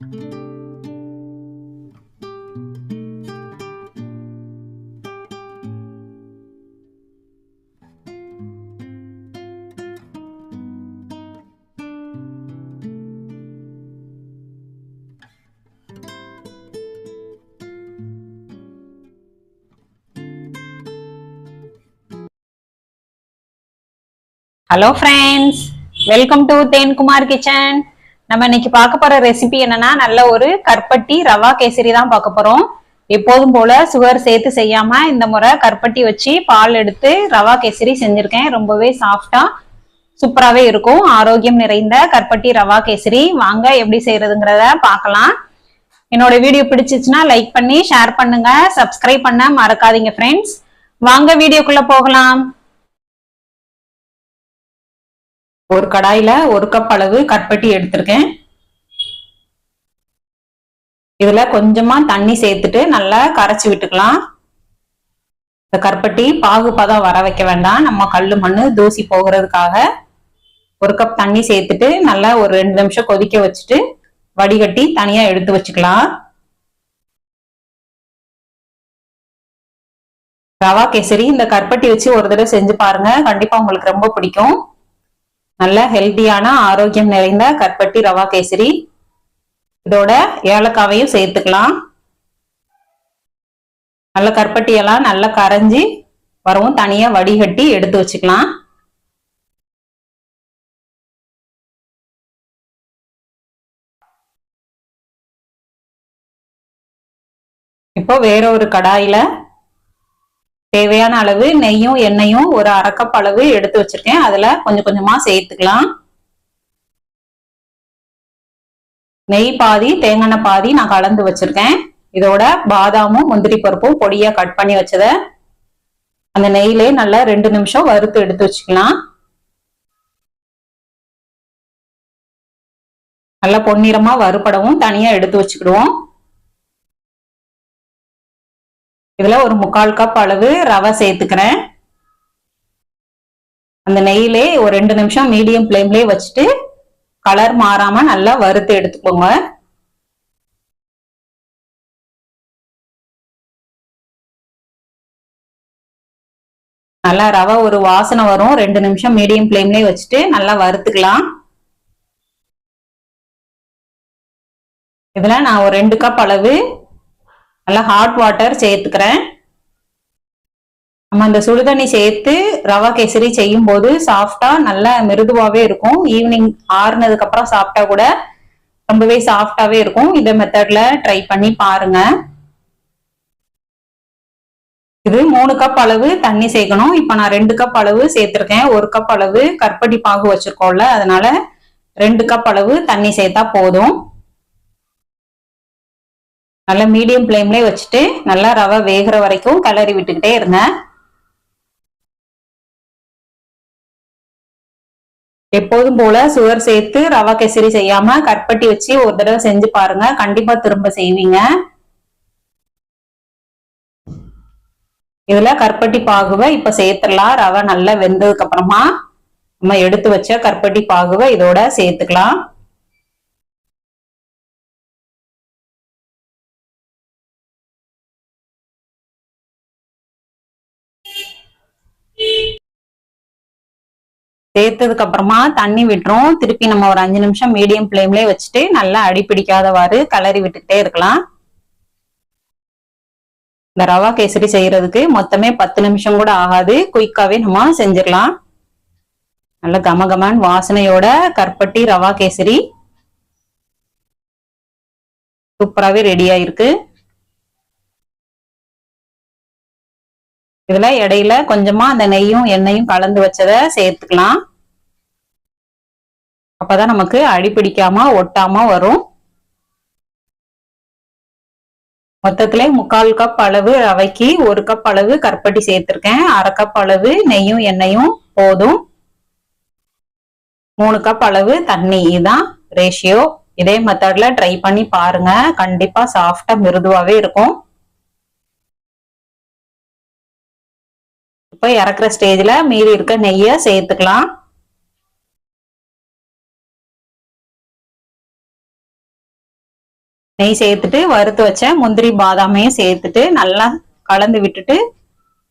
Hello friends welcome to Then Kumar kitchen நம்ம இன்னைக்கு பார்க்க போற ரெசிபி என்னன்னா நல்ல ஒரு கற்பட்டி ரவா கேசரி தான் பார்க்க போறோம். எப்போதும் போல சுகர் சேர்த்து செய்யாம இந்த முறை கற்பட்டி வச்சு பால் எடுத்து ரவா கேசரி செஞ்சிருக்கேன். ரொம்பவே சாஃப்டா சூப்பராகவே இருக்கும். ஆரோக்கியம் நிறைந்த கற்பட்டி ரவா கேசரி. வாங்க எப்படி செய்யறதுங்கிறத பார்க்கலாம். என்னோட வீடியோ பிடிச்சிச்சுன்னா லைக் பண்ணி ஷேர் பண்ணுங்க சப்ஸ்கிரைப் பண்ண மறக்காதீங்க ஃப்ரெண்ட்ஸ் வாங்க வீடியோக்குள்ள போகலாம். ஒரு கடாயில ஒரு கப் அளவு கற்பட்டி எடுத்திருக்கேன். இதுல கொஞ்சமா தண்ணி சேர்த்துட்டு நல்லா கரைச்சி விட்டுக்கலாம். இந்த கற்பட்டி பாகு பதம் வர வைக்க வேண்டாம். நம்ம கல்லு மண்ணு தூசி போகிறதுக்காக ஒரு கப் தண்ணி சேர்த்துட்டு நல்லா ஒரு ரெண்டு நிமிஷம் கொதிக்க வச்சுட்டு வடிகட்டி தனியா எடுத்து வச்சுக்கலாம். ரவா கேசரி இந்த கற்பட்டி வச்சு ஒரு தடவை செஞ்சு பாருங்க. கண்டிப்பா உங்களுக்கு ரொம்ப பிடிக்கும். நல்ல ஹெல்த்தியான ஆரோக்கியம் நிறைந்த கற்பட்டி ரவா கேசரி. இதோட ஏலக்காவையும் சேர்த்துக்கலாம். நல்ல கற்பட்டியெல்லாம் நல்லா கரைஞ்சி வரவும் தனியா வடிகட்டி எடுத்து வச்சுக்கலாம். இப்போ வேற ஒரு கடாயில தேவையான அளவு நெய்யும் எண்ணெயும் ஒரு அரைக்கப் அளவு எடுத்து வச்சிருக்கேன். அதுல கொஞ்சம் கொஞ்சமா சேர்த்துக்கலாம். நெய் பாதி தேங்காய் பாதி நான் கலந்து வச்சிருக்கேன். இதோட பாதாமும் முந்திரி பருப்பும் பொடியா கட் பண்ணி வச்சத அந்த நெய்லே நல்லா ரெண்டு நிமிஷம் வறுத்து எடுத்து வச்சுக்கலாம். நல்லா பொன்னிறமா வறுபடவும் தனியா எடுத்து வச்சுக்கிடுவோம். இதுல ஒரு முக்கால் கப் அளவு ரவை சேர்த்துக்கிறேன். அந்த நெய்யிலே ஒரு ரெண்டு நிமிஷம் மீடியம் ஃப்ளேம்லயே வச்சுட்டு கலர் மாறாம நல்லா வறுத்து எடுத்துக்கோங்க. நல்லா ரவை ஒரு வாசனை வரும். ரெண்டு நிமிஷம் மீடியம் ஃப்ளேம்லயே வச்சுட்டு நல்லா வறுத்துக்கலாம். இதில் நான் ஒரு ரெண்டு கப் அளவு நல்லா ஹாட் வாட்டர் சேர்த்துக்கிறேன். நம்ம அந்த சுடுதண்ணி சேர்த்து ரவா கேசரி செய்யும் போது சாஃப்டா நல்லா மிருதுவாவே இருக்கும். ஈவினிங் ஆறுனதுக்கு அப்புறம் சாப்பிட்டா கூட ரொம்பவே சாஃப்டாவே இருக்கும். இந்த மெத்தட்ல ட்ரை பண்ணி பாருங்க. இது மூணு கப் அளவு தண்ணி சேர்க்கணும். இப்ப நான் ரெண்டு கப் அளவு சேர்த்திருக்கேன். ஒரு கப் அளவு கற்பட்டி பாகு வச்சிருக்கோம்ல அதனால ரெண்டு கப் அளவு தண்ணி சேர்த்தா போதும். நல்லா மீடியம் ஃப்ளேம்லேயே வச்சுட்டு நல்லா ரவை வேகிற வரைக்கும் கிளறி விட்டுக்கிட்டே இருங்க. எப்போதும் போல சுகர் சேர்த்து ரவா கெசரி செய்யாம கற்பட்டி வச்சு ஒரு தடவை செஞ்சு பாருங்க. கண்டிப்பா திரும்ப செய்வீங்க. இதுல கற்பட்டி பாகுவை இப்ப சேர்த்துடலாம். ரவை நல்லா வெந்ததுக்கு அப்புறமா நம்ம எடுத்து வச்ச கற்பட்டி பாகுவை இதோட சேர்த்துக்கலாம். சேர்த்ததுக்கு அப்புறமா தண்ணி விட்டுரும். திருப்பி நம்ம ஒரு அஞ்சு நிமிஷம் மீடியம் ஃப்ளேம்லயே வச்சுட்டு நல்லா அடி பிடிக்காதவாறு கலரி விட்டுக்கிட்டே இருக்கலாம். இந்த ரவா கேசரி செய்யறதுக்கு மொத்தமே பத்து நிமிஷம் கூட ஆகாது. குயிக்காவே நம்ம செஞ்சிடலாம். நல்ல கமகமன் வாசனையோட கற்பட்டி ரவா கேசரி. சூப்பராகவே ரெடி ஆயிருக்கு. இதுல இடையில கொஞ்சமா அந்த நெய்யும் எண்ணெயும் கலந்து வச்சத சேர்த்துக்கலாம். அப்பதான் நமக்கு அடிப்பிடிக்காம ஒட்டாம வரும். மொத்தத்துல முக்கால் கப் அளவு ரவைக்கு ஒரு கப் அளவு கற்பட்டி சேர்த்திருக்கேன். அரை கப் அளவு நெய்யும் எண்ணெயும் போதும். மூணு கப் அளவு தண்ணி இதுதான் ரேஷியோ இதே மெத்தட்ல ட்ரை பண்ணி பாருங்க. கண்டிப்பா சாஃப்டா மிருதுவாவே இருக்கும். இப்போ இறக்குற ஸ்டேஜ்ல மீறி இருக்க நெய்யை சேர்த்துக்கலாம். நெய் சேர்த்துட்டு வறுத்து வச்ச முந்திரி பாதாமையும் சேர்த்துட்டு நல்லா கலந்து விட்டுட்டு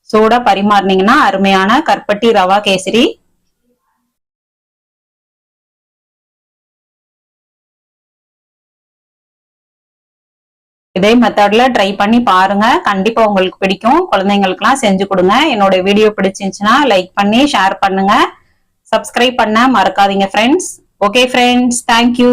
சூடா பரிமாறினீங்கன்னா அருமையான கற்பட்டி ரவா கேசரி இதே மெத்தட்ல ட்ரை பண்ணி பாருங்க. கண்டிப்பா உங்களுக்கு பிடிக்கும். குழந்தைங்களுக்குலாம் செஞ்சு கொடுங்க. என்னோட வீடியோ பிடிச்சிருந்துச்சுன்னா லைக் பண்ணி ஷேர் பண்ணுங்க. சப்ஸ்கிரைப் பண்ண மறக்காதீங்க ஃப்ரெண்ட்ஸ் ஓகே ஃப்ரெண்ட்ஸ் தேங்க்யூ